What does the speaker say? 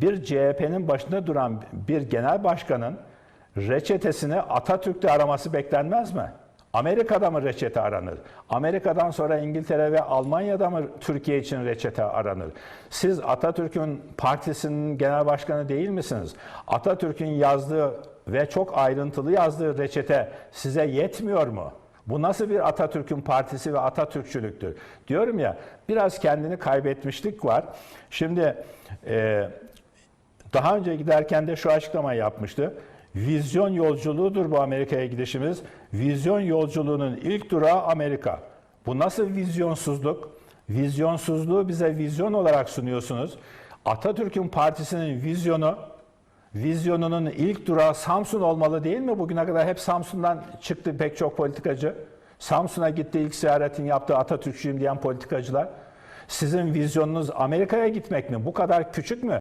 bir CHP'nin başında duran bir genel başkanın reçetesini Atatürk'te araması beklenmez mi? Amerika'da mı reçete aranır? Amerika'dan sonra İngiltere ve Almanya'da mı Türkiye için reçete aranır? Siz Atatürk'ün partisinin genel başkanı değil misiniz? Atatürk'ün yazdığı ve çok ayrıntılı yazdığı reçete size yetmiyor mu? Bu nasıl bir Atatürk'ün partisi ve Atatürkçülüktür? Diyorum ya biraz kendini kaybetmişlik var. Şimdi e, daha önce giderken de şu açıklamayı yapmıştı. Vizyon yolculuğudur bu Amerika'ya gidişimiz. Vizyon yolculuğunun ilk durağı Amerika. Bu nasıl vizyonsuzluk? Vizyonsuzluğu bize vizyon olarak sunuyorsunuz. Atatürk'ün partisinin vizyonu, vizyonunun ilk durağı Samsun olmalı değil mi? Bugüne kadar hep Samsun'dan çıktı pek çok politikacı. Samsun'a gitti ilk ziyaretini yaptı Atatürkçüyüm diyen politikacılar. Sizin vizyonunuz Amerika'ya gitmek mi? Bu kadar küçük mü?